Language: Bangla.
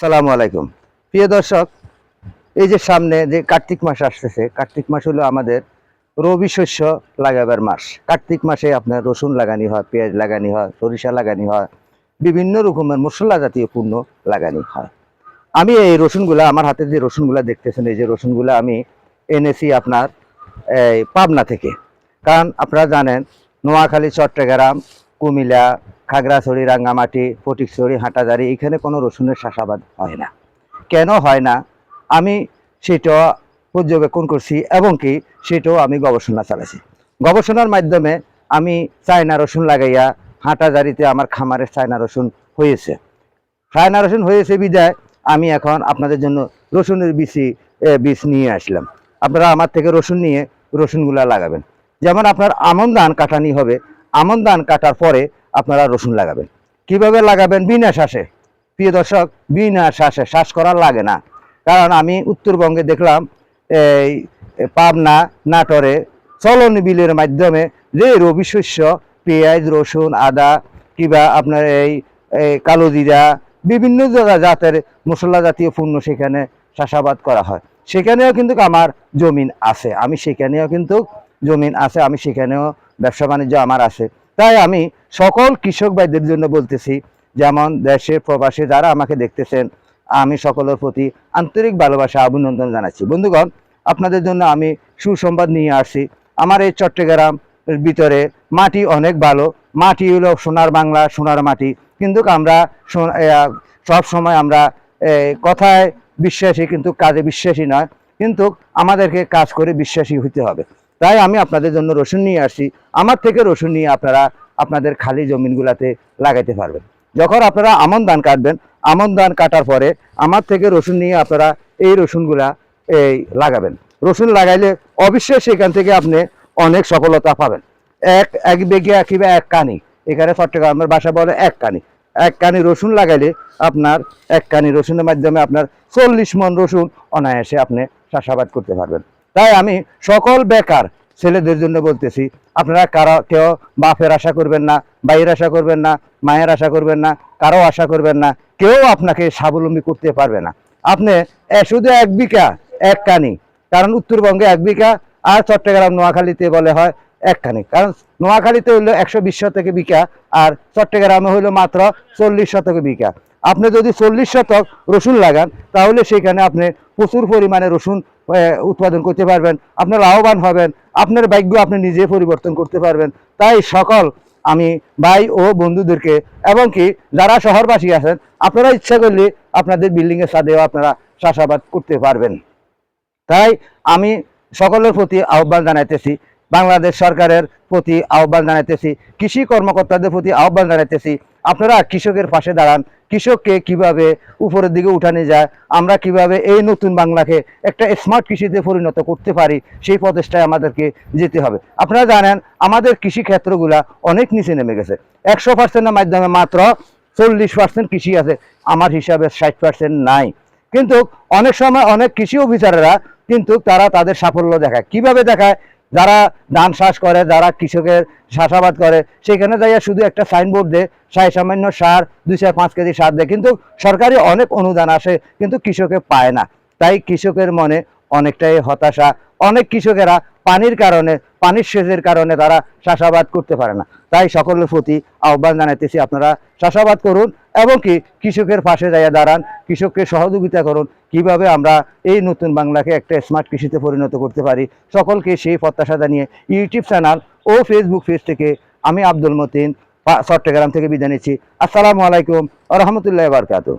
সালামু আলাইকুম। প্রিয় দর্শক, এই যে সামনে যে কার্তিক মাস আসতেছে, কার্তিক মাস হলো আমাদের রবি শস্য লাগাবার মাস। কার্তিক মাসে আপনার রসুন লাগানি হয়, পেঁয়াজ লাগানি হয়, সরিষা লাগানি হয়, বিভিন্ন রকমের মশলা জাতীয় পণ্য লাগানি হয়। আমি এই রসুনগুলা, আমার হাতে যে রসুনগুলা দেখতেছেন, এই যে রসুনগুলা আমি এনেছি আপনার এই পাবনা থেকে। কারণ আপনারা জানেন, নোয়াখালী, চট্টগ্রাম, কুমিল্লা খাগড়াছড়ি রাঙ্গামাটি ফটিকছড়ি হাটাজারি এখানে কোনো রসুনের চাষাবাদ হয় না। কেন হয় না? আমি সেটা পর্যবেক্ষণ করছি এবং কি সেটাও আমি গবেষণা চালাইছি গবেষণার মাধ্যমে আমি চায়না রসুন লাগাইয়া হাটাজারিতে আমার খামারের চায়না রসুন হয়েছে। চায়না রসুন হয়েছে বিদায় আমি এখন আপনাদের জন্য রসুনের এ, বীজ নিয়ে আসলাম। আপনারা আমার থেকে রসুন নিয়ে রসুনগুলা লাগাবেন। যেমন আপনার আমন ধান কাটানি হবে আমন ধান কাটার পরে আপনারা রসুন লাগাবেন। কীভাবে লাগাবেন? বিনা শ্বাসে। প্রিয় দর্শক, বিনা শ্বাসে শ্বাস করার লাগে না। কারণ আমি উত্তরবঙ্গে দেখলাম, এই পাবনা নাটোরে চলন বিলের মাধ্যমে যে রবি শস্য, পেঁয়াজ, রসুন, আদা, কিবা আপনার এই কালো জিরা, বিভিন্ন জাতের মশলা জাতীয় পণ্য সেখানে চাষাবাদ করা হয়। সেখানেও কিন্তু আমার জমিন আছে। আমি সেখানেও কিন্তু জমিন আছে। আমি সেখানেও ব্যবসা বাণিজ্য আমার আছে। তাই আমি সকল কৃষক ভাইদের জন্য বলতেছি, যেমন দেশে প্রবাসে যারা আমাকে দেখতেছেন, আমি সকলের প্রতি আন্তরিক ভালোবাসা, অভিনন্দন জানাচ্ছি। বন্ধুগণ, আপনাদের জন্য আমি সুসংবাদ নিয়ে আসি আমার এই চট্টগ্রাম ভিতরে মাটি অনেক ভালো। মাটি হলো সোনার বাংলা, সোনার মাটি। কিন্তু আমরা সব সময় আমরা কথায় বিশ্বাসী, কিন্তু কাজে বিশ্বাসী নয়। কিন্তু আমাদেরকে কাজ করে বিশ্বাসী হতে হবে। তাই আমি আপনাদের জন্য রসুন নিয়ে আসছি আমার থেকে রসুন নিয়ে আপনারা আপনাদের খালি জমিনগুলাতে লাগাইতে পারবেন। যখন আপনারা আমন ধান কাটবেন, আমন ধান কাটার পরে আমার থেকে রসুন নিয়ে আপনারা এই রসুনগুলা এই লাগাবেন। রসুন লাগাইলে অবশ্যই সেখান থেকে আপনি অনেক সফলতা পাবেন। এক এক বেগে কিংবা এক কানি। এখানে চট্টগ্রামের বাসা বলে এক কানি। এক কানি রসুন লাগাইলে আপনার এক কানি রসুনের মাধ্যমে আপনার চল্লিশ মন রসুন অনায়াসে আপনি চাষাবাদ করতে পারবেন। তাই আমি সকল বেকার ছেলেদের জন্য বলতেছি, আপনারা কারও কেউ বাপের আশা করবেন না, ভাইয়ের আশা করবেন না, মায়ের আশা করবেন না, কারও আশা করবেন না, কেউ আপনাকে স্বাবলম্বী করতে পারবে না। আপনি শুধু এক বিঘা, এক কানি, কারণ উত্তরবঙ্গে এক বিঘা আর চট্টগ্রাম নোয়াখালীতে বলে হয় একখানি কারণ নোয়াখালীতে হইল একশো বিশ শতকে বিঘা আর চট্টগ্রামে হইল মাত্র চল্লিশ শতকে বিঘা। আপনি যদি চল্লিশ শতক রসুন লাগান, তাহলে সেখানে আপনি প্রচুর পরিমাণে রসুন উৎপাদন করতে পারবেন, আপনি লাভবান হবেন, আপনার ভাগ্য আপনি নিজে পরিবর্তন করতে পারবেন। তাই সকল আমি ভাই ও বন্ধুদেরকে, এবং কি যারা শহরবাসী আছেন, আপনারা ইচ্ছা করলে আপনাদের বিল্ডিং এর সাথেও আপনারা চাষাবাদ করতে পারবেন। তাই আমি সকলের প্রতি আহ্বান জানাইতেছি, বাংলাদেশ সরকারের প্রতি আহ্বান জানাইতেছি, কৃষি কর্মকর্তাদের প্রতি আহ্বান জানাইতেছি আপনারা কৃষকের পাশে দাঁড়ান। কৃষককে কীভাবে উপরের দিকে উঠানে যায়, আমরা কীভাবে এই নতুন বাংলাকে একটা স্মার্ট কৃষিতে পরিণত করতে পারি, সেই প্রচেষ্টায় আমাদেরকে যেতে হবে। আপনারা জানেন, আমাদের কৃষি ক্ষেত্রগুলা অনেক নিচে নেমে গেছে। একশো পার্সেন্টের মাধ্যমে মাত্র চল্লিশ পার্সেন্ট কৃষি আছে। আমার হিসাবে ষাট পার্সেন্ট নাই। কিন্তু অনেক সময় অনেক কৃষি অফিসাররা কিন্তু তারা তাদের সাফল্য দেখায়। কীভাবে দেখায়? যারা ধান চাষ করে, যারা কৃষকের চাষাবাদ করে, সেখানে যাইয়া শুধু একটা সাইনবোর্ড দেয় সাই সামান্য সার, দুই চার পাঁচ কেজি সার দেয় কিন্তু সরকারি অনেক অনুদান আসে, কিন্তু কৃষকে পায় না। তাই কৃষকের মনে অনেকটাই হতাশা। অনেক কৃষকেরা পানির কারণে, পানির সেচের কারণে তারা চাষাবাদ করতে পারে না। তাই সকলের প্রতি আহ্বান জানাইতেছি, আপনারা চাষাবাদ করুন এবং কি কৃষকের পাশে যাইয়া দাঁড়ান, কৃষককে সহযোগিতা করুন, কীভাবে আমরা এই নতুন বাংলাকে একটা স্মার্ট কৃষিতে পরিণত করতে পারি। সকলকে সেই প্রত্যাশা জানিয়ে ইউটিউব চ্যানেল ও ফেসবুক পেজ থেকে আমি আব্দুল মতিন চট্টগ্রাম থেকে বিদায় নিচ্ছি। আসসালামু আলাইকুম রহমতুল্লাহ বারকাত